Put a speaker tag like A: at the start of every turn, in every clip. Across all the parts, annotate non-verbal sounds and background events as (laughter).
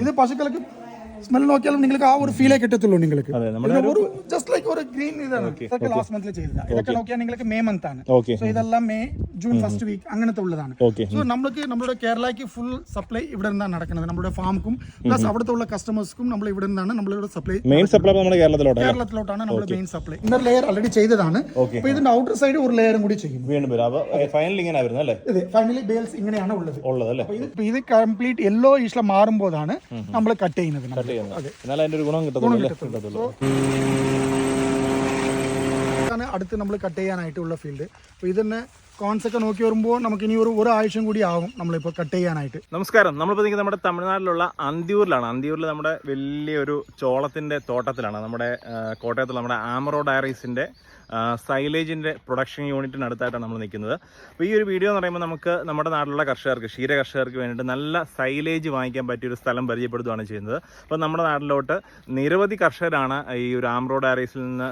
A: ഇത് പശുക്കൾക്ക് സ്മെൽ നോക്കിയാലും നിങ്ങൾക്ക് ആ ഒരു ഫീലേ കിട്ടത്തുള്ളൂ നിങ്ങൾക്ക്. ഒരു ജസ്റ്റ് ലൈക്ക് ഒരു ഗ്രീൻ ഇതാണ്. ഇതൊക്കെ ലാസ്റ്റ് മന്തിൽ ചെയ്തത് ഇതൊക്കെ നോക്കിയാൽ നിങ്ങൾക്ക് മെയ് മന്ത് ആണ്. സോ ഇതെല്ലാം മെയ് ജൂൺ ഫസ്റ്റ് വീക്ക് അങ്ങനത്തെ ഉള്ളതാണ്. സോ നമ്മൾക്ക് നമ്മുടെ കേരളയ്ക്ക് ഫുൾ സപ്ലൈ ഇവിടെ നിന്നാണ് നടക്കുന്നത്. നമ്മുടെ ഫാമുക്കും പ്ലസ് അവിടുത്തെ ഉള്ള കസ്റ്റമേഴ്സ്ക്കും നമ്മൾ ഇവിടെ നിന്നാണ് നമ്മളിവിടെ സപ്ലൈ
B: മെയിൻ സപ്ലൈ നമ്മുടെ കേരളത്തിലോട്ടാണ്.
A: കേരളത്തിലോട്ടാണ് നമ്മൾ main supply inner layer already ചെയ്തതാണ്.
B: അപ്പോൾ
A: അപ്പൊ ഇതിന്റെ ഔട്ടർ സൈഡ് ഒരു ലെയറും കൂടി ചെയ്യും
B: വീണ്ടും വരും. അപ്പോൾ ഫൈനലി ഇങ്ങനെ വരുന്നത് അല്ലേ?
A: ഇത് ഫൈനലി ബേൽസ് ഇങ്ങനെയാണ് ഉള്ളത്.
B: ഉള്ളത് അല്ലേ?
A: അപ്പോൾ ഇത് കംപ്ലീറ്റ് യെല്ലോ ഇഷ്ല മാറുമ്പോഴാണ് നമ്മൾ കട്ട് ചെയ്യുന്നത്. നമ്മൾ.
B: ചെയ്യുന്നത് എന്നാലും അതിന്റെ ഒരു ഗുണം കിട്ടത്തുള്ളൂ
A: അടുത്ത് നമ്മൾ കട്ട് ചെയ്യാനായിട്ടുള്ള ഫീൽഡ് അപ്പോൾ ഇതിന് കോൺസ് ഒക്കെ നോക്കി വരുമ്പോൾ നമുക്ക് ഇനി ഒരു ഒരാഴ്ചയും കൂടി ആകും നമ്മളിപ്പോൾ കട്ട് ചെയ്യാനായിട്ട്.
B: നമസ്കാരം. നമ്മളിപ്പോൾ നിൽക്കുന്നത് നമ്മുടെ തമിഴ്നാട്ടിലുള്ള അന്തിയൂരിലാണ്. അന്തിയൂരിൽ നമ്മുടെ വലിയൊരു ചോളത്തിന്റെ തോട്ടത്തിലാണ്. നമ്മുടെ കോട്ടയത്തുള്ള നമ്മുടെ ആമറോ ഡയറീസിന്റെ സൈലേജിന്റെ പ്രൊഡക്ഷൻ യൂണിറ്റിനടുത്തായിട്ടാണ് നമ്മൾ നിൽക്കുന്നത്. അപ്പോൾ ഈ ഒരു വീഡിയോ എന്ന് പറയുമ്പോൾ നമുക്ക് നമ്മുടെ നാട്ടിലുള്ള കർഷകർക്ക് ക്ഷീര കർഷകർക്ക് വേണ്ടിയിട്ട് നല്ല സൈലേജ് വാങ്ങിക്കാൻ പറ്റിയൊരു സ്ഥലം പരിചയപ്പെടുത്തുകയാണ് ചെയ്യുന്നത്. അപ്പോൾ നമ്മുടെ നാട്ടിലോട്ട് നിരവധി കർഷകരാണ് ഈ ഒരു ആംറോ ഡയറീസിൽ നിന്ന്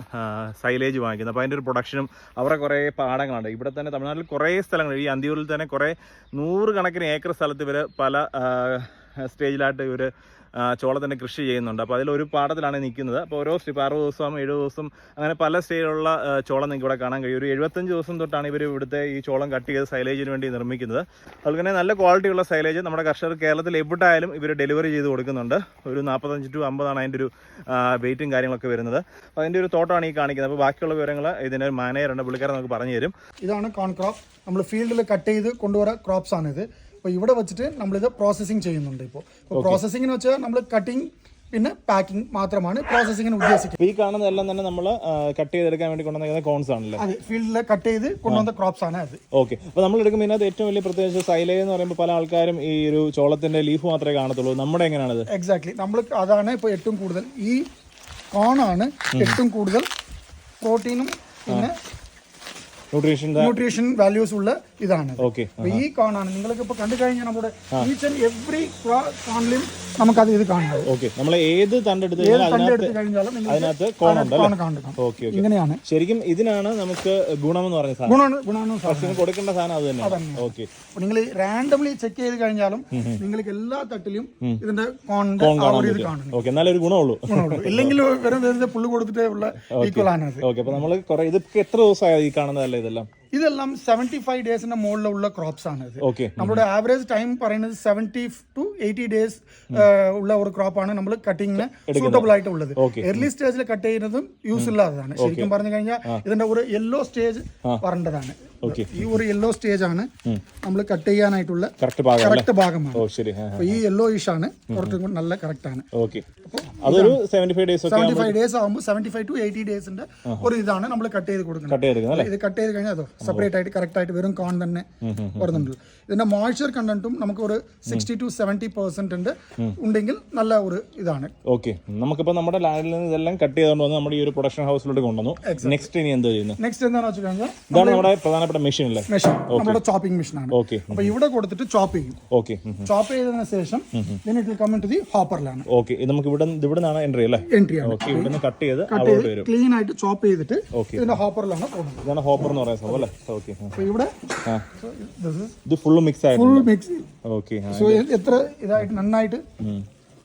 B: സൈലേജ് വാങ്ങിക്കുന്നത്. അപ്പോൾ അതിന്റെ ഒരു പ്രൊഡക്ഷനും അവരുടെ കുറേ പാടങ്ങളുണ്ട്. ഇവിടെ തന്നെ തമിഴ്നാട്ടിൽ കുറേ സ്ഥലങ്ങൾ ഈ അന്തിയൂരിൽ തന്നെ കുറേ നൂറുകണക്കിന് ഏക്കർ സ്ഥലത്ത് ഇവർ പല സ്റ്റേജിലായിട്ട് ഇവർ ചോളത്തിന്റെ കൃഷി ചെയ്യുന്നുണ്ട്. അപ്പോൾ അതിലൊരു പാടത്തിലാണ് നിൽക്കുന്നത്. അപ്പോൾ ഓരോ സ്റ്റെപ്പ് അറുപത് ദിവസം എഴുപത് ദിവസം അങ്ങനെ പല സ്റ്റേജിലുള്ള ചോളം നിങ്ങൾക്ക് ഇവിടെ കാണാൻ കഴിയും. ഒരു എഴുപത്തഞ്ച് ദിവസം തൊട്ടാണ് ഇവർ ഇവിടുത്തെ ഈ ചോളം കട്ട് ചെയ്ത് സൈലേജിന് വേണ്ടി നിർമ്മിക്കുന്നത്. അതുപോലെ തന്നെ നല്ല ക്വാളിറ്റിയുള്ള സൈലേജ് നമ്മുടെ കർഷകർ കേരളത്തിൽ എവിടെയായാലും ഇവർ ഡെലിവറി ചെയ്ത് കൊടുക്കുന്നുണ്ട്. ഒരു നാൽപ്പത്തഞ്ച് ടു അമ്പതാണ് അതിന്റെ ഒരു വെയിറ്റും കാര്യങ്ങളൊക്കെ വരുന്നത്. അപ്പോൾ അതിന്റെ ഒരു തോട്ടമാണ് ഈ കാണിക്കുന്നത്. അപ്പോൾ ബാക്കിയുള്ള വിവരങ്ങൾ ഇതിന്റെ ഉണ്ട്. പുള്ളിക്കാരൻ നമുക്ക് പറഞ്ഞു തരും.
A: ഇതാണ് കോൺക്രോപ്പ് നമ്മൾ ഫീൽഡിൽ കട്ട് ചെയ്ത് കൊണ്ടുവരാൻ ക്രോപ്സ് ആണ് ഇത് അപ്പോൾ ഇവിടെ വെച്ചിട്ട് നമ്മളിത് പ്രോസസ്സിങ് ചെയ്യുന്നുണ്ട് ഇപ്പോൾ ഇപ്പോൾ പ്രോസസ്സിങ്ങിന് വെച്ചാൽ നമ്മൾ കട്ടിങ് പിന്നെ പാക്കിംഗ് മാത്രമാണ് പ്രോസസ്സിങ്ങിന് ഉദ്ദേശിക്കുന്നത്.
B: ഈ ഈ കാണുന്നതെല്ലാം തന്നെ നമ്മൾ കട്ട് ചെയ്തെടുക്കാൻ വേണ്ടി കൊണ്ടുവന്ന കോൺസ് ആണല്ലോ?
A: അതെ ഫീൽഡിൽ കട്ട് ചെയ്ത് കൊണ്ടുവന്ന ക്രോപ്സ് ആണ് അത്.
B: ഓക്കെ അപ്പോൾ നമ്മൾ എടുക്കുമ്പോൾ ഇതിനകത്ത് ഏറ്റവും വലിയ പ്രത്യേകിച്ച് സൈലേ എന്ന് പറയുമ്പോൾ പല ആൾക്കാരും ഈ ഒരു ചോളത്തിന്റെ ലീഫ് മാത്രമേ കാണത്തുള്ളൂ. നമ്മുടെ എങ്ങനെയാണത്
A: എക്സാക്ട്ലി നമ്മൾ അതാണ് ഇപ്പോൾ ഏറ്റവും കൂടുതൽ ഈ കോണാണ് ഏറ്റവും കൂടുതൽ പ്രോട്ടീനും പിന്നെ
B: ന്യൂട്രീഷൻ
A: ന്യൂട്രീഷൻ വാല്യൂസ് ഉള്ള ഇതാണ് അപ്പൊ ഈ കോണാണ്. നിങ്ങൾക്ക് ഇപ്പൊ കണ്ടു കഴിഞ്ഞാൽ നമ്മുടെ ഈച്ച് ആൻഡ് എവറി കോണിലും നമുക്കത് ഇത് കാണുന്നത്.
B: ഓക്കെ നമ്മൾ ഏത് അതിനകത്ത്
A: എടുത്തു കഴിഞ്ഞാലും
B: അതിനകത്ത് കോണുണ്ട് അല്ലേ?
A: കോണ് കാണും
B: ഓക്കെ
A: ഇങ്ങനെയാണ്.
B: ശരിക്കും ഇതിനാണ് നമുക്ക് ഗുണമെന്ന് എന്ന് പറയുന്ന സാധനം. ഇതിന് കൊടുക്കേണ്ട സാധനം അത് തന്നെ ഓക്കെ
A: നിങ്ങൾ റാൻഡംലി ചെക്ക് ചെയ്ത് കഴിഞ്ഞാലും നിങ്ങൾക്ക് എല്ലാ തട്ടിലും ഇതിന്റെ കോൺ ഇത് കാണുന്നു
B: ഓക്കെ എന്നാലൊരു ഗുണമുള്ളൂ.
A: ഇല്ലെങ്കിൽ വെറും വെറുതെ പുല്ല് കൊടുത്തിട്ടേ ഉള്ള ഈക്വൽ ആണ്
B: ഓക്കെ അപ്പോൾ നമ്മൾ കുറെ ഇത് എത്ര ദിവസമായി ഈ കാണുന്നതല്ലേ ഇതെല്ലാം?
A: ഇതെല്ലാം സെവന്റി ഫൈവ് ഡേയ്സിന്റെ മുകളിലുള്ള ക്രോപ്സ് ആണ് ഇത്.
B: ഓക്കെ
A: നമ്മുടെ ആവറേജ് ടൈം പറയുന്നത് സെവന്റി ടു എയ്റ്റി ഡേയ്സ് ഉള്ള ഒരു ക്രോപ്പാണ് നമ്മൾ കട്ടിങ്ങിന് സൂട്ടബിൾ ആയിട്ട് ഉള്ളത്. എർലി സ്റ്റേജിൽ കട്ട് ചെയ്യുന്നതും യൂസ് ഇല്ലാത്തതാണ് ശരിക്കും പറഞ്ഞു കഴിഞ്ഞാൽ ഇതിന്റെ ഒരു യെല്ലോ സ്റ്റേജ് വരേണ്ടതാണ്. ഈ ഒരു യെല്ലോ സ്റ്റേജ് ആണ് നമ്മൾ കട്ട് ചെയ്യാനായിട്ടുള്ള
B: കറക്റ്റ്
A: ഭാഗമാണ്. ഈ യെല്ലോ ഇഷ് ആണ് കുറച്ചും കൂടി നല്ല കറക്റ്റ് ആണ്.
B: സെവന്റി അതൊരു seventy five days
A: seventy five days ആകുമ്പോൾ സെവന്റി ഫൈവ് ടു എയ്റ്റി ഡേയ്സിന്റെ ഒരു ഇതാണ് നമ്മൾ കട്ട് ചെയ്ത് കൊടുക്കുന്നത്. ഇത് കട്ട് ചെയ്ത് കഴിഞ്ഞാൽ അതോ? സെപ്പറേറ്റ് ആയിട്ട് കറക്റ്റ് ആയിട്ട് വെറും കോൺ തന്നെ വരുന്നുണ്ട്. ഇതിന്റെ മോയ്സ്ചർ കണ്ടന്റും നമുക്ക് ഒരു സിക്സ്റ്റി ടു സെവന്റി പെർസെന്റ് ഉണ്ട്. ഉണ്ടെങ്കിൽ നല്ല ഒരു ഇതാണ്.
B: ഓക്കെ നമുക്കിപ്പോൾ നമ്മുടെ ലാൻഡിൽ നിന്ന് ഇതെല്ലാം കട്ട് ചെയ്തുകൊണ്ട് വന്ന് നമ്മുടെ ഈ ഒരു പ്രൊഡക്ഷൻ ഹൗസിലോട്ട് കൊണ്ടുവന്നു. നെക്സ്റ്റ് ഇനി എന്താ ചെയ്യുന്നത്
A: നെക്സ്റ്റ് എന്താണ് വെച്ച് കഴിഞ്ഞാൽ
B: ഇതാണ് നമ്മുടെ പ്രധാനപ്പെട്ട മെഷീൻ അല്ലേ?
A: മെഷീൻ നമ്മുടെ ചോപ്പിംഗ് മെഷീൻ ആണ്.
B: ഓക്കെ
A: അപ്പൊ ഇവിടെ കൊടുത്തിട്ട് ചോപ്പ് ചെയ്യും.
B: ഓക്കെ
A: ചോപ്പ് ചെയ്തതിനു ശേഷം will come into the ഹോപ്പറിലാണ്
B: ഓക്കെ ഇത് നമുക്ക് ഇവിടെ ഇവിടെ നിന്നാണ് എൻട്രി അല്ലേ?
A: എൻട്രി ആണ്.
B: ഓക്കെ ഇവിടെ നിന്ന് കട്ട് ചെയ്ത്
A: കട്ട്
B: അവിടെ വരും.
A: ക്ലീൻ ആയിട്ട് ചോപ്പ് ചെയ്തിട്ട്. ഇതിന്റെ ഹോപ്പറിലാണ് പോകുന്നത്
B: ഇതാണ് ഹോപ്പർ എന്ന് പറയാൻ സംഭവം അല്ലേ ഓക്കെ
A: സോ ഇവിടെ
B: ഇത് ഫുൾ മിക്സ് ആയിട്ട് ഓക്കെ
A: സോ എത്ര ഇതായിട്ട് നന്നായിട്ട്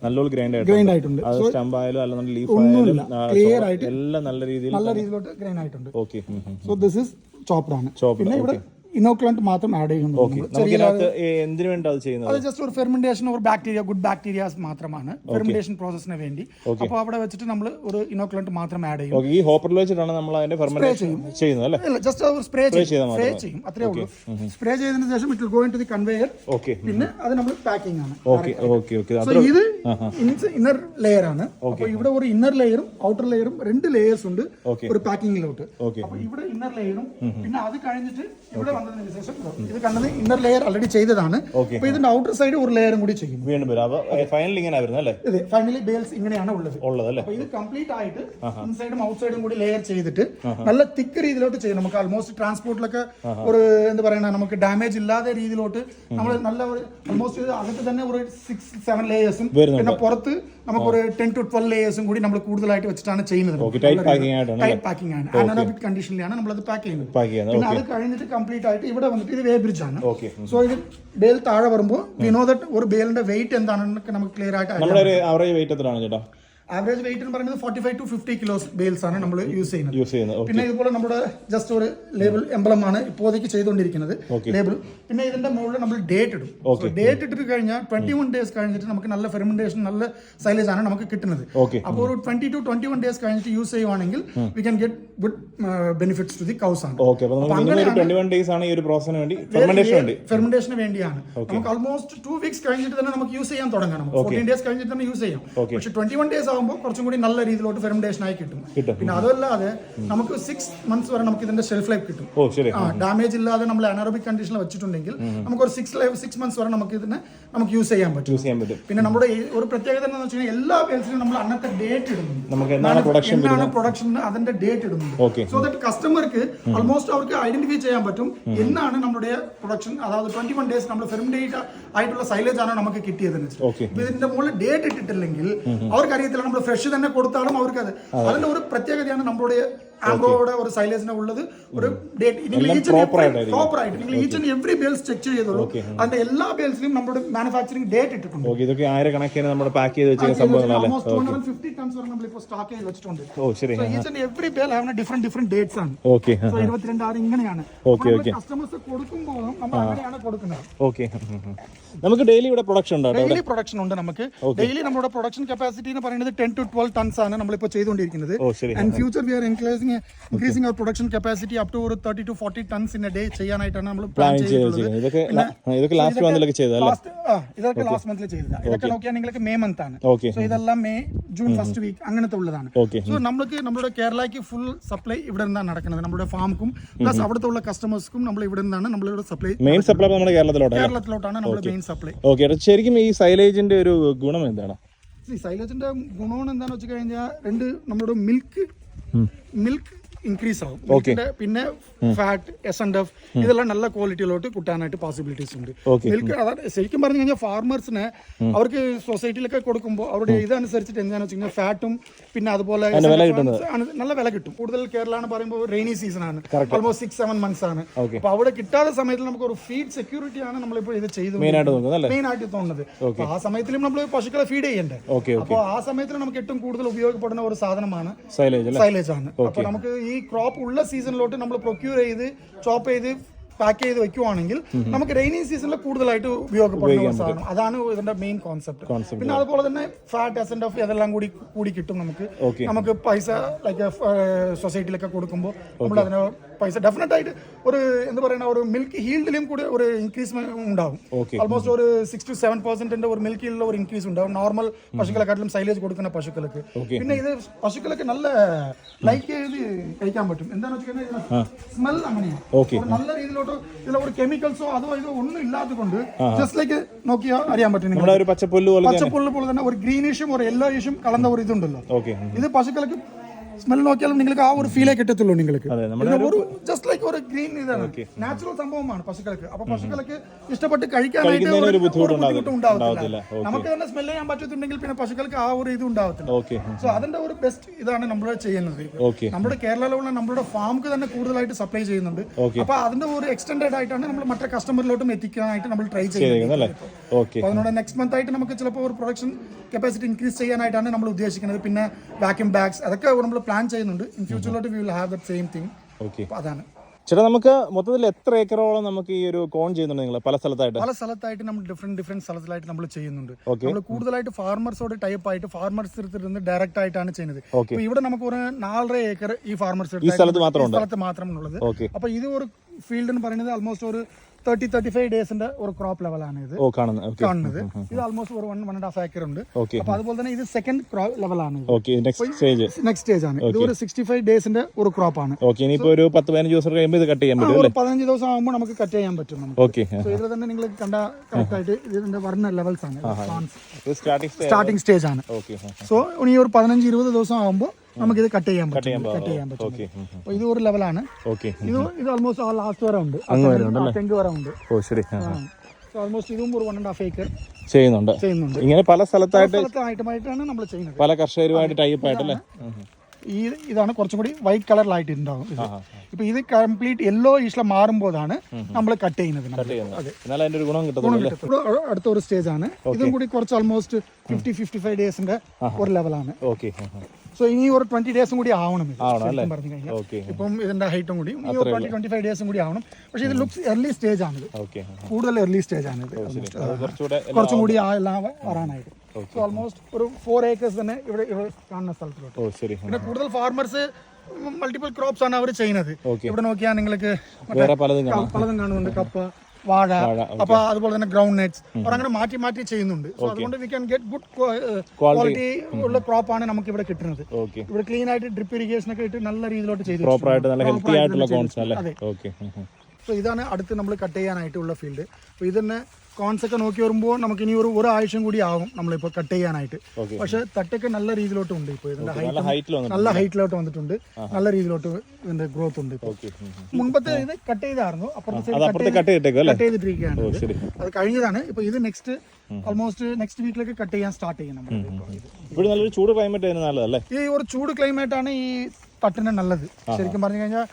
B: നല്ലൊരു ഗ്രൈൻഡ് ആയിട്ട്
A: ഗ്രൈൻഡ് ആയിട്ടുണ്ട്.
B: സ്റ്റംപ് ആയാലും അല്ലെന്നുണ്ടെങ്കിൽ ലീഫ് ആയാലും
A: ക്ലിയർ ആയിട്ട്
B: എല്ലാം നല്ല രീതിയിൽ
A: നല്ല രീതിയിലോട്ട് ഗ്രൈൻഡ് ആയിട്ടുണ്ട്.
B: Okay
A: so this is chopper ആണ്. പിന്നെ ഇവിടെ ഇനോക്കുലന്റ് മാത്രം ആഡ് ചെയ്യുന്നു
B: എന്തിനു വേണ്ടി അത് ചെയ്യുന്നത്?
A: അത് ജസ്റ്റ് ഒരു ഫെർമെന്റേഷൻ ഒരു ബാക്ടീരിയ ഗുഡ് ബാക്ടീരിയാസ് മാത്രമാണ്. ഫെർമെന്റേഷൻ പ്രോസസ്സിന് വേണ്ടി. അപ്പോൾ അവിടെ വെച്ചിട്ട് നമ്മൾ ഒരു ഇനോക്കുലന്റ് മാത്രം ആഡ് ചെയ്യും.
B: ഈ ഹോപ്പറിൽ വെച്ചിട്ടാണ് നമ്മൾ അതിന്റെ ഫെർമെന്റേഷൻ ചെയ്യുന്നത് അല്ലേ?
A: ഇല്ല ജസ്റ്റ് ഒരു സ്പ്രേ ചെയ്യും. സ്പ്രേ ചെയ്യും. അത്രേ ഉള്ളൂ. സ്പ്രേ ചെയ്തതിനു ശേഷം it go in to the conveyor
B: okay
A: പിന്നെ അത് നമ്മൾ പാക്കിംഗ് ആണ്.
B: ഓക്കെ ഓക്കെ ഓക്കെ
A: സോ ഇത് ഇന്നർ ലെയർ ആണ്. അപ്പോൾ ഇവിടെ ഒരു ഇന്നർ ലെയറും ഔട്ടർ ലെയറും രണ്ട് ലെയേഴ്സ് ഉണ്ട്. ഒരു പാക്കിംഗിലോട്ട്
B: അപ്പോൾ
A: അപ്പൊ ഇവിടെ ഇന്നർ ലെയറും പിന്നെ അത് കഴിഞ്ഞിട്ട് ഇവിടെ വന്നതിന് ശേഷം ഇത് കണ്ടത് ഇന്നർ ലെയർ ആൾറെഡി ചെയ്തതാണ്. അപ്പൊ ഇതിന്റെ ഔട്ടർ സൈഡ് ഒരു ലെയറും കൂടി ചെയ്യും.
B: വീണ്ടും വരും. അപ്പൊ ഫൈനലി ഇങ്ങനെ വരുന്നത് അല്ലേ?
A: ഇത് ഫൈനലി ബേൽസ് ഇങ്ങനെയാണ് ഉള്ളത്.
B: ഉള്ളത് അല്ലേ?
A: അപ്പൊ ഇത് കംപ്ലീറ്റ് ആയിട്ട് ഇൻസൈഡും ഔട്ട് സൈഡും കൂടി ലെയർ ചെയ്തിട്ട് നല്ല തിക്ക് രീതിയിലോട്ട് ചെയ്യും നമുക്ക് ആൾമോസ്റ്റ് ട്രാൻസ്പോർട്ടിലൊക്കെ ഒരു എന്താ പറയുക നമുക്ക് ഡാമേജ് ഇല്ലാതെ രീതിയിലോട്ട് നമ്മൾ നല്ല ഒരു ആൾമോസ്റ്റ് അകത്ത് തന്നെ ഒരു സിക്സ് സെവൻ ലേയേഴ്സും പിന്നെ പുറത്ത് നമുക്കൊരു ടെൻ ടു ട്വൽവ് ലേയേഴ്സും കൂടി നമ്മൾ കൂടുതലായിട്ട് വെച്ചിട്ടാണ് ചെയ്യുന്നത്.
B: ടൈപ്പ് ടൈറ്റ് പാക്കിംഗ്
A: ആണ്. അനറോബിക് കണ്ടീഷനിലാണ് നമ്മളത് പാക്ക് ചെയ്യുന്നത്. പിന്നെ അത് കഴിഞ്ഞിട്ട് കംപ്ലീറ്റ് ആയിട്ട് ഇവിടെ വന്നിട്ട് ഇത് വേ ബ്രിഡ്ജ് ആണ് സോ ഇത് ബേൽ താഴെ വരുമ്പോൾ വിനോദ ഒരു ബേലിന്റെ വെയിറ്റ് എന്താണെന്നൊക്കെ നമുക്ക് ക്ലിയർ ആയിട്ട്
B: നമ്മുടെ ആവറേജ് വെയിറ്റ് എത്രയാണ് ചേട്ടാ?
A: ആവറേജ് വെയിറ്റ് എന്ന് പറയുന്നത് forty five to fifty kilos bales ആണ് നമ്മൾ യൂസ് ചെയ്യുന്നത്.
B: യൂസ് ചെയ്യുന്നത്. ഓക്കെ
A: പിന്നെ ഇതുപോലെ നമ്മുടെ ജസ്റ്റ് ഒരു ലേബിൾ എംബ്ലം ആണ് ഇപ്പോഴേക്ക് ചെയ്തുകൊണ്ടിരിക്കുന്നത്. ലേബിൾ പിന്നെ ഇതിന്റെ മുകളിൽ നമ്മൾ ഡേറ്റ് ഇടും. ഡേറ്റ് ഇട്ടിട്ട് കഴിഞ്ഞാൽ ട്വന്റി വൺ ഡേയ്സ് കഴിഞ്ഞിട്ട് നമുക്ക് നല്ല ഫെർമെന്റേഷൻ നല്ല സൈലേജ് ആണ് നമുക്ക് കിട്ടുന്നത്. അപ്പോൾ ഒരു twenty to twenty one days കഴിഞ്ഞിട്ട് യൂസ് ചെയ്യുവാണെങ്കിൽ we can get good benefits to the cows ആണ്. ഫെർമെന്റേഷന് വേണ്ടിയാണ്. നമുക്ക് ഓൾമോസ്റ്റ് ടു വീക്സ് കഴിഞ്ഞിട്ട് തന്നെ നമുക്ക് യൂസ് ചെയ്യാൻ തുടങ്ങണം. ഫോർട്ടീൻ ഡേയ്സ് കഴിഞ്ഞിട്ട് തന്നെ യൂസ് ചെയ്യാം. പക്ഷെ ട്വന്റി വൺ ഡേയ്സ് ആകുമ്പോൾ കുറച്ചും കൂടി നല്ല രീതിയിലോട്ട് ഫെർമെന്റേഷൻ ആയി കിട്ടും. പിന്നെ അതല്ലാതെ നമുക്ക് സിക്സ് മന്ത്സ് വരെ നമുക്ക് ഇതിന്റെ ഷെൽഫ് ലൈഫ് കിട്ടും. ഡാമേജ് ഇല്ലാതെ നമ്മൾ അനറോബിക് കണ്ടീഷനിൽ വെച്ചിട്ടുണ്ടെങ്കിൽ നമുക്ക് ഒരു സിക്സ് ലൈഫ് സിക്സ് മന്ത്സ് വരെ നമുക്ക് ഇതിനെ നമുക്ക് യൂസ് ചെയ്യാൻ പറ്റും. പിന്നെ നമ്മുടെ ഒരു പ്രത്യേകത എന്ന് വെച്ചാൽ എല്ലാ പേൽസിനും നമ്മൾ അന്നത്തെ ഡേറ്റ് ഇടുന്നുണ്ട്. എന്നാണ് പ്രൊഡക്ഷൻ അതിന്റെ ഡേറ്റ് ഇടുന്നുണ്ട്. സോ ദാറ്റ് കസ്റ്റമർക്ക് ഓൾമോസ്റ്റ് അവർക്ക് ഐഡന്റിഫൈ ചെയ്യാൻ പറ്റും എന്നാണ് നമ്മുടെ പ്രൊഡക്ഷൻ അതായത് ട്വന്റി വൺ ഡേയ്സ് നമ്മൾ ഫെർമിഡേറ്റ് ആയിട്ടുള്ള സൈലേജ് ആണ് നമുക്ക് ഇപ്പൊ ഇതിന്റെ മുകളിൽ ഡേറ്റ് ഇട്ടിട്ടില്ലെങ്കിൽ അവർക്ക് അറിയത്തില്ല നമ്മൾ ഫ്രഷ് തന്നെ കൊടുത്താലും അവർക്ക് അത്. അതിന്റെ ഒരു പ്രത്യേകതയാണ് നമ്മുടെ ആംബ്രോയുടെ ഒരു സൈലേജിന് ഉള്ളത് ഒരു ഡേറ്റ് നിങ്ങൾ ഈച്ച് പ്രോപ്പർ ആയിട്ട്. നിങ്ങൾ each and every bales check ചെയ്തോളൂ. അതിന്റെ എല്ലാ ബേൽസിലും നമ്മുടെ മാനുഫാക്ചറിംഗ് ഡേറ്റ് ഇട്ടിട്ടുണ്ട്.
B: ഓക്കെ ഇതൊക്കെ ആയിരക്കണക്കിന് നമ്മൾ പാക്ക് ചെയ്ത് വെച്ചിരിക്കുന്ന സംഭവങ്ങളല്ലേ? ഓ ശരി.
A: Each and every bale have different different dates ആണ്.
B: ഓക്കെ
A: സോ ഇരുപത്തിരണ്ട് ആറ് ഇങ്ങനെയാണ്.
B: ഓക്കെ ഓക്കെ
A: കസ്റ്റമേഴ്സ് കൊടുക്കുമ്പോൾ നമ്മൾ അങ്ങനെയാണ് കൊടുക്കുന്നത്.
B: ഓക്കെ (laughs) നമുക്ക് ഡെയിലി ഇവിടെ പ്രൊഡക്ഷൻ ഉണ്ടോ?
A: ഡെയിലി പ്രൊഡക്ഷൻ ഉണ്ട് നമുക്ക്. ഡെയിലി നമ്മുടെ പ്രൊഡക്ഷൻ കപ്പാസിറ്റി എന്ന് പറയുന്നത് ടെൻ ടു ട്വൽവ് ടൺസ് ആണ് നമ്മളിപ്പോൾ ചെയ്തുകൊണ്ടിരിക്കുന്നത്. And future we are increasing increasing our production capacity up to ഒരു thirty to forty tons in a day ചെയ്യാനായിട്ടാണ് നമ്മൾ പ്ലാൻ
B: ചെയ്തത്
A: ചെയ്തിട്ടുള്ളത്.
B: ഇതൊക്കെ ലാസ്റ്റ് മന്തിലൊക്കെ
A: ആ ഇതൊക്കെ ലാസ്റ്റ് മന്തിൽ ചെയ്തത് ഇതൊക്കെ നോക്കിയാൽ നിങ്ങൾക്ക് മെയ് മന്ത് ആണ്. സോ ഇതെല്ലാം മെയ് ജൂൺ ഫസ്റ്റ് വീക്ക് അങ്ങനത്തെ ഉള്ളതാണ്. സോ നമുക്ക് നമ്മുടെ കേരളയ്ക്ക് ഫുൾ സപ്ലൈ ഇവിടെ നിന്നാണ് നടക്കുന്നത്. നമ്മുടെ ഫാമുക്കും പ്ലസ് അവിടുത്തെ ഉള്ള കസ്റ്റമേഴ്സ്ക്കും നമ്മൾ ഇവിടെ നിന്നാണ് നമ്മളിവിടെ സപ്ലൈ
B: മെയിൻ സപ്ലൈ നമ്മുടെ കേരളത്തിലോട്ടാണ്
A: കേരളത്തിലോട്ടാണ് നമ്മുടെ മെയിൻ സപ്ലൈ
B: ഓക്കെ ശരിക്കും ഈ സൈലേജിന്റെ ഒരു ഗുണം എന്താണ്?
A: ഈ സൈലേജിന്റെ ഗുണം എന്താണെന്ന് വെച്ച് കഴിഞ്ഞാൽ രണ്ട് നമ്മുടെ മിൽക്ക് മിൽക്ക് ഇൻക്രീസ് ആവും. മിൽക്കിന്റെ പിന്നെ ഫാറ്റ് എസ് ആൻഡ് എഫ് ഇതെല്ലാം നല്ല ക്വാളിറ്റിയിലോട്ട് കിട്ടാനായിട്ട് പോസിബിലിറ്റീസ് ഉണ്ട്. മിൽക്ക് അതാണ് ശരിക്കും പറഞ്ഞു കഴിഞ്ഞാൽ ഫാർമേഴ്സിനെ അവർക്ക് സൊസൈറ്റിയിലൊക്കെ കൊടുക്കുമ്പോൾ അവരുടെ ഇതനുസരിച്ചിട്ട് എന്താണെന്ന് വെച്ച് കഴിഞ്ഞാൽ ഫാറ്റും പിന്നെ അതുപോലെ നല്ല വില കിട്ടും. കൂടുതൽ കേരള എന്ന് പറയുമ്പോൾ റെയിനി സീസൺ ആണ്. ഓൾമോസ്റ്റ് സിക്സ് സെവൻ മന്ത്സ് ആണ്. അപ്പൊ അവിടെ കിട്ടാത്ത സമയത്ത് നമുക്ക് ഒരു ഫീഡ് സെക്യൂരിറ്റി ആണ് നമ്മളിപ്പോൾ ഇത് ചെയ്തു
B: മെയിൻ ആയിട്ട്
A: തോന്നുന്നത്. ആ സമയത്തിലും നമ്മൾ പശുക്കളെ ഫീഡ് ചെയ്യണ്ടേ?
B: അപ്പൊ
A: അപ്പോൾ ആ സമയത്തിൽ നമുക്ക് ഏറ്റവും കൂടുതൽ ഉപയോഗപ്പെടുന്ന ഒരു സാധനമാണ്
B: സൈലേജ്
A: ആണ്. അപ്പൊ നമുക്ക് ഈ ക്രോപ്പ് ഉള്ള സീസണിലോട്ട് നമ്മൾ പ്രൊക്യൂർ ചെയ്ത് ചോപ്പ് ചെയ്ത് പാക്ക് ചെയ്ത് വെക്കുവാണെങ്കിൽ നമുക്ക് റെയിനി സീസണിൽ കൂടുതലായിട്ട് ഉപയോഗപ്പെടുന്ന ഒരു സാധനം. അതാണ് ഇതിന്റെ മെയിൻ കോൺസെപ്റ്റ് പിന്നെ അതുപോലെ തന്നെ ഫാറ്റ് അസെന്റ് ഓഫ് ഇതെല്ലാം കൂടി കൂടി കിട്ടും നമുക്ക്. നമുക്ക് പൈസ ലൈക്ക് സൊസൈറ്റിയിലൊക്കെ കൊടുക്കുമ്പോൾ നമ്മൾ അതിന് പൈസ ഡെഫിനറ്റ് ആയിട്ട് ഒരു എന്താ പറയുന്ന ഒരു മിൽക്ക് ഹീൽഡിലും കൂടി ഒരു ഇൻക്രീസ്
B: ഉണ്ടാകും.
A: ഓൾമോസ്റ്റ് ഒരു സിക്സ് ടു സെവൻ പെർസെന്റിന്റെ ഒരു മിൽക്ക് ഹീൽഡിൽ ഒരു ഇൻക്രീസ് ഉണ്ടാവും നോർമൽ പശുക്കളെക്കാട്ടിലും സൈലേജ് കൊടുക്കുന്ന പശുക്കൾക്ക്. പിന്നെ ഇത് പശുക്കളൊക്കെ നല്ല ലൈക്ക് ചെയ്ത് കഴിക്കാൻ പറ്റും. എന്താണെന്ന് വെച്ച് കഴിഞ്ഞാൽ സ്മെൽ അങ്ങനെയാണ്. നല്ല രീതിയിലോട്ട് ഇതിൽ ഒരു കെമിക്കൽസോ അതോ ഇതോ ഒന്നും ഇല്ലാത്തതുകൊണ്ട് ജസ്റ്റ് ലൈക്ക് നോക്കിയാൽ അറിയാൻ പറ്റും
B: പച്ചപ്പുല്ല് പോലെ
A: തന്നെ. ഒരു ഗ്രീനിഷും ഒരു യെല്ലോയിഷും കലർന്ന ഒരു ഇതുണ്ടല്ലോ. ഇത് പശുക്കൾക്ക് സ്മെൽ നോക്കിയാലും നിങ്ങൾക്ക് ആ ഒരു ഫീലേ കിട്ടത്തുള്ളൂ നിങ്ങൾക്ക്. ഒരു ജസ്റ്റ് ലൈക്ക് ഒരു ഗ്രീൻ ഇതാണ്. നാച്ചുറൽ സംഭവമാണ് പശുക്കൾക്ക്. അപ്പൊ പശുക്കൾക്ക് ഇഷ്ടപ്പെട്ട് കഴിക്കാനായിട്ട് ഒരു
B: ബുദ്ധിമുട്ട്
A: ഉണ്ടാവത്തില്ല. നമുക്ക് തന്നെ സ്മെൽ ചെയ്യാൻ പറ്റത്തുണ്ടെങ്കിൽ പിന്നെ പശുക്കൾക്ക് ആ ഒരു ഇത് ഉണ്ടാവത്തില്ല. സോ അതിന്റെ ഒരു ബെസ്റ്റ് ഇതാണ് നമ്മൾ ചെയ്യുന്നത് നമ്മുടെ കേരളത്തിലുള്ള നമ്മുടെ ഫാമുക്ക് തന്നെ കൂടുതലായിട്ട് സപ്ലൈ ചെയ്യുന്നുണ്ട്. അപ്പൊ അതിന്റെ ഒരു എക്സ്റ്റൻഡഡ് ആയിട്ടാണ് നമ്മൾ മറ്റേ കസ്റ്റമറിലോട്ടും എത്തിക്കാനായിട്ട് നമ്മൾ ട്രൈ ചെയ്യുന്നത്. അതിനോട് നെക്സ്റ്റ് മന്ത് ആയിട്ട് നമുക്ക് ചിലപ്പോൾ ഒരു പ്രൊഡക്ഷൻ കപ്പാസിറ്റി ഇൻക്രീസ് ചെയ്യാനായിട്ടാണ് നമ്മൾ ഉദ്ദേശിക്കുന്നത്. പിന്നെ വാക്യൂം ബാഗ്സ് അതൊക്കെ നമ്മൾ പ്ലാൻ ചെയ്യുന്നുണ്ട്. In ഫ്യൂച്ചറിലോട്ട് we will have the same thing
B: okay
A: അതാണ്.
B: ചേട്ടാ നമുക്ക് മൊത്തത്തിൽ എത്ര ഏക്കറോളം നമുക്ക് ഈ ഒരു കോൺ ചെയ്യുന്നുണ്ട് നിങ്ങൾ പല സ്ഥലത്തായിട്ട്.
A: പല സ്ഥലത്തായിട്ട് നമ്മൾ ഡിഫറെന്റ് ഡിഫറെന്റ് സ്ഥലത്തിലായിട്ട് നമ്മൾ ചെയ്യുന്നുണ്ട്. നമ്മൾ കൂടുതലായിട്ട് ഫാർമേഴ്സോട് ടൈപ്പ് ആയിട്ട് ഫാർമേഴ്സ് നിന്ന് ഡയറക്റ്റ് ആയിട്ടാണ് ചെയ്യുന്നത്.
B: Okay.
A: ഇവിടെ നമുക്ക് ഒരു നാലര ഏക്കർ ഈ ഫാർമേഴ്സ്
B: സ്ഥലത്ത്
A: മാത്രമേ
B: ഉള്ളത്
A: അപ്പൊ ഇത് ഒരു ഫീൽഡ് എന്ന് പറയുന്നത് ആൾമോസ്റ്റ് ഒരു തേർട്ടി തേർട്ടി ഫൈവ് ഡേയ്സിന്റെ ഒരു ക്രോപ്പ് ലെവലാണ് ഇത്.
B: കാണുന്നത്.
A: ഇത് ആൾമോസ്റ്റ് ഒരു one one and half acre ഉണ്ട്. അപ്പൊ അതുപോലെ തന്നെ ഇത് സെക്കൻഡ് ക്രോപ്പ് ലെവലാണ്
B: നെക്സ്റ്റ് സ്റ്റേജ്
A: ആണ്. ഇത് ഒരു സിക്സ്റ്റി ഫൈവ് ഡേയ്സിന്റെ ഒരു ക്രോപ്പ് ആണ്.
B: ഒരു പത്ത് പതിനഞ്ച് ദിവസം കഴിയുമ്പോൾ ഇത് കട്ട് ചെയ്യാൻ പറ്റും
A: ഒരു പതിനഞ്ച് ദിവസം ആകുമ്പോൾ നമുക്ക് കട്ട് ചെയ്യാൻ പറ്റും നമുക്ക്. ഇതിൽ തന്നെ നിങ്ങൾ കണ്ട കറക്റ്റ് ആയിട്ട് ഇതിന്റെ വർണ ലെവൽസ് ആണ്.
B: സ്റ്റാർട്ടിംഗ് സ്റ്റേജ്
A: ആണ്. സോ ഇനി ഒരു പതിനഞ്ച് ഇരുപത് ദിവസം ആകുമ്പോൾ നമുക്ക് ഇത് കട്ട് ചെയ്യാൻ പറ്റും. കട്ട് ചെയ്യാൻ പറ്റും. അപ്പൊ ഇത് ഒരു ലെവലാണ് ഇത് ഇത് ഓൾമോസ്റ്റ് ആ ലാസ്റ്റ് വരെ ഉണ്ട്. ആ തെങ്ങ് വരെ ഉണ്ട്.
B: ഓ ശരി.
A: ഓൾമോസ്റ്റ് ഇതും ഒരു വൺ ആൻഡ് ഹാഫ് ഏക്കർ
B: ചെയ്യുന്നുണ്ട്.
A: ചെയ്യുന്നുണ്ട്.
B: ഇങ്ങനെ പല സ്ഥലത്തായിട്ട്
A: സ്ഥലത്തായിട്ടുമായിട്ടാണ് നമ്മൾ ചെയ്യുന്നത്.
B: പല കർഷകരുമായിട്ട് ടൈപ്പ് ആയിട്ടല്ലേ?
A: ഈ ഇതാണ് കുറച്ചും കൂടി വൈറ്റ് കളറിലായിട്ട് ഉണ്ടാവും ഇത്. ഇപ്പൊ ഇത് കംപ്ലീറ്റ് യെല്ലോ ഈഷിലെ മാറുമ്പോഴാണ് നമ്മൾ കട്ട് ചെയ്യുന്നത്. അടുത്ത ഒരു സ്റ്റേജ് ആണ്. ഇതും കൂടി കുറച്ച് ഓൾമോസ്റ്റ് ഫിഫ്റ്റി ഫിഫ്റ്റി ഫൈവ് ഡേയ്സിന്റെ ഒരു ലെവലാണ്
B: ഓക്കെ
A: സോ ഇനി ഒരു ട്വന്റി ഡേയ്സും കൂടി ആവണം പറഞ്ഞു കഴിഞ്ഞാൽ. ഇപ്പം ഇതിന്റെ ഹൈറ്റും കൂടി. ഇനി ഒരു ട്വന്റി ട്വന്റി ഫൈവ് ഡേയ്സും കൂടി ആവണം. പക്ഷേ ഇത് ലുക്സ് എർലി സ്റ്റേജ് ആണിത്. കൂടുതൽ എർലി സ്റ്റേജ് ആണ് ഇത് കുറച്ചും കൂടി ആ എല്ലാം വരാനായിട്ട് സോ ഓൾമോസ്റ്റ് ഒരു ഫോർ ഏക്കേഴ്സ് തന്നെ ഇവിടെ ഇവിടെ കാണുന്ന സ്ഥലത്തിലോട്ട്. പിന്നെ കൂടുതൽ ഫാർമേഴ്സ് മൾട്ടിപ്പിൾ ക്രോപ്സ് ആണ് അവർ ചെയ്യുന്നത്. ഇവിടെ നോക്കിയാൽ നിങ്ങൾക്ക്
B: പലതും
A: കാണുന്നുണ്ട്. കപ്പ വാഴ അപ്പൊ അതുപോലെ തന്നെ ഗ്രൗണ്ട് നെറ്റ്സ് അവർ അങ്ങനെ മാറ്റി മാറ്റി ചെയ്യുന്നുണ്ട്. സോ അതുകൊണ്ട് we can get good quality ഉള്ള ക്രോപ്പ് ആണ് നമുക്ക് ഇവിടെ കിട്ടുന്നത് ഇവിടെ ക്ലീൻ ആയിട്ട് ഡ്രിപ്പ് ഇറിഗേഷൻ ഒക്കെ ഇട്ട് നല്ല രീതിയിലോട്ട് ചെയ്തു
B: പ്രോപ്പർ ആയിട്ട് നല്ല ഹെൽത്തി ആയിട്ടുള്ള
A: ആയിട്ട്
B: കോൺസ് അല്ലേ?
A: അതെ.
B: ഓക്കെ
A: സോ ഇതാണ് അടുത്ത് നമ്മൾ കട്ട് ചെയ്യാനായിട്ടുള്ള ഫീൽഡ് അപ്പോൾ കോൺസ് ഒക്കെ നോക്കി വരുമ്പോൾ നമുക്ക് ഇനി ഒരു ഒരാഴ്ചയും കൂടി ആവും നമ്മളിപ്പോൾ കട്ട് ചെയ്യാനായിട്ട്. പക്ഷെ തട്ടൊക്കെ നല്ല രീതിയിലോട്ട് ഉണ്ട് ഇപ്പോൾ. ഇതിന്റെ
B: നല്ല
A: ഹൈറ്റ്
B: ഹൈറ്റിൽ
A: നല്ല ഹൈറ്റിലോട്ട് വന്നിട്ടുണ്ട്. നല്ല രീതിയിലോട്ട് ഇതിന്റെ ഗ്രോത്ത് ഉണ്ട് ഇപ്പോൾ.
B: ഓക്കെ
A: മുൻപത്തെ ഇത് കട്ട് ചെയ്തായിരുന്നു. അപ്പുറത്തെ
B: കട്ട്
A: ചെയ്തിട്ടിരിക്കുകയാണ് അത് കഴിഞ്ഞതാണ്. ഇപ്പൊ ഇത് നെക്സ്റ്റ് ഓൾമോസ്റ്റ് നെക്സ്റ്റ് വീക്കിലേക്ക് കട്ട് ചെയ്യാൻ സ്റ്റാർട്ട് ചെയ്യും നമ്മൾ
B: ഇവിടെ നല്ലൊരു ചൂട് ക്ലൈമറ്റ് നല്ലതല്ലേ
A: ഈ ഒരു ചൂട് ക്ലൈമറ്റ് ആണ് ഈ തട്ടിന് നല്ലത്. ശരിക്കും പറഞ്ഞു കഴിഞ്ഞാൽ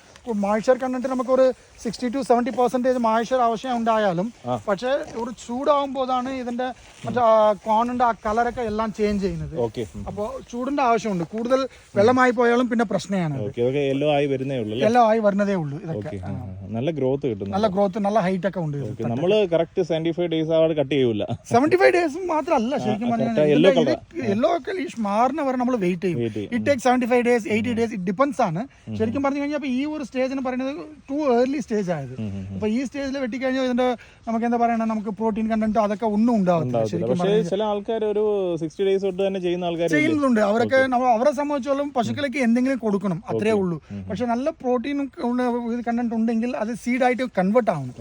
A: മായ്ച്ചർ കണ്ടിട്ട് നമുക്കൊരു sixty to seventy percentage moisture ആവശ്യം ഉണ്ടായാലും പക്ഷേ ഒരു ചൂടാവുമ്പോഴാണ് ഇതിന്റെ മറ്റേ കോണിന്റെ ആ കളറൊക്കെ എല്ലാം ചേഞ്ച് ചെയ്യുന്നത്.
B: ഓക്കെ
A: അപ്പോൾ ചൂടിന്റെ ആവശ്യമുണ്ട്. കൂടുതൽ വെള്ളമായി പോയാലും പിന്നെ പ്രശ്നമാണ്
B: യെല്ലോ ആയി വരുന്നേ ഉള്ളൂ
A: എല്ലാം ആയി വരുന്നതേ ഉള്ളൂ ഇതൊക്കെ.
B: നല്ല ഗ്രോത്ത് കിട്ടുന്നു
A: നല്ല ഗ്രോത്ത് നല്ല ഹൈറ്റ് ഒക്കെ ഉണ്ട്
B: നമ്മൾ കറക്റ്റ് സെവന്റി ഫൈവ് ഡേയ്സ് ആവാതെ കട്ട് ചെയ്യൂല.
A: സെവന്റി ഫൈവ് ഡേയ്സ് മാത്രമല്ല ശരിക്കും പറഞ്ഞാൽ യെല്ലോ യെല്ലോ ഒക്കെ ഈ മാറുന്ന വരെ നമ്മൾ വെയിറ്റ് ചെയ്യും. It take seventy five days eighty days it depends ആണ്. ശരിക്കും പറഞ്ഞു കഴിഞ്ഞാൽ ഈ ഒരു സ്റ്റേജിന് പറയുന്നത് ടു ഏർലി സ്റ്റേജ് ആയത്. അപ്പൊ ഈ സ്റ്റേജിൽ വെട്ടിക്കഴിഞ്ഞാൽ ഇതിന്റെ നമുക്ക് എന്താ പറയണ നമുക്ക് പ്രോട്ടീൻ കണ്ടന്റ് അതൊക്കെ ഒന്നും ഉണ്ടാവത്തില്ല. ശരിക്കും
B: പക്ഷേ ചില ആൾക്കാർ ഒരു സിക്സ്റ്റി ഡേയ്സ് തൊട്ട് തന്നെ ചെയ്യുന്ന ആൾക്കാർ
A: ചെയ്യുന്നുണ്ട്. അവരൊക്കെ അവരെ സംബന്ധിച്ചോളം പശുക്കളൊക്കെ എന്തെങ്കിലും കൊടുക്കണം അത്രേ ഉള്ളൂ. പക്ഷെ നല്ല പ്രോട്ടീൻ കണ്ടന്റ് ഉണ്ടെങ്കിൽ അത് സീഡായിട്ട് കൺവേർട്ട് ആവണം.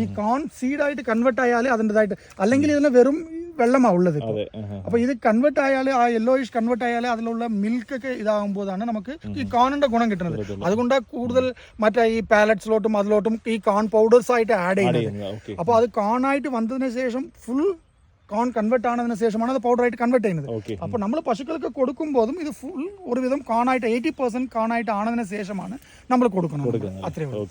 A: ഈ കോൺ സീഡായിട്ട് കൺവേർട്ട് ആയാലേ അതിന്റെതായിട്ട് അല്ലെങ്കിൽ ഇതിന് വെറും വെള്ളമാ ഉള്ളത് ഇപ്പൊ.
B: അതെ ആഹാ.
A: അപ്പൊ ഇത് കൺവേർട്ട് ആയാൽ ആ യെല്ലോയിഷ് കൺവേർട്ട് ആയാൽ അതിലുള്ള മിൽക്ക് ഒക്കെ ഇതാകുമ്പോഴാണ് നമുക്ക് ഈ കോണിന്റെ ഗുണം കിട്ടുന്നത്. അതുകൊണ്ട് കൂടുതൽ മറ്റേ ഈ പാലറ്റ്സിലോട്ടും അതിലോട്ടും ഈ കോൺ പൗഡേഴ്സ് ആയിട്ട് ആഡ് ചെയ്യുന്നത്.
B: അപ്പൊ
A: അപ്പോൾ അത് കോണായിട്ട് വന്നതിന് ശേഷം ഫുൾ കോൺ കൺവേർട്ട് ആണതിന് ശേഷമാണ് അത് പൗഡറായിട്ട് കൺവേർട്ട് ചെയ്യുന്നത്.
B: അപ്പൊ
A: അപ്പോൾ നമ്മൾ പശുക്കൾക്ക് കൊടുക്കുമ്പോഴും ഇത് ഫുൾ ഒരുവിധം കോണായിട്ട് എയ്റ്റി പെർസെന്റ് കോണായിട്ട് ആണതിന് ശേഷമാണ് നമ്മൾ കൊടുക്കുന്നത്. അത്രയേ ഉള്ളൂ.